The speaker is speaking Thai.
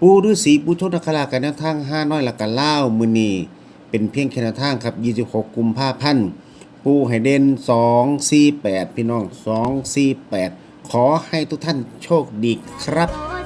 ปูฤาษีปูโชตนครากันทางาน้อยละกันเล่ามือนีเป็นเพียงแค่นทางครับ 26 กุมภาพันธ์ปูไฮเดน248 พี่น้อง 248 ขอให้ทุกท่านโชคดีครับ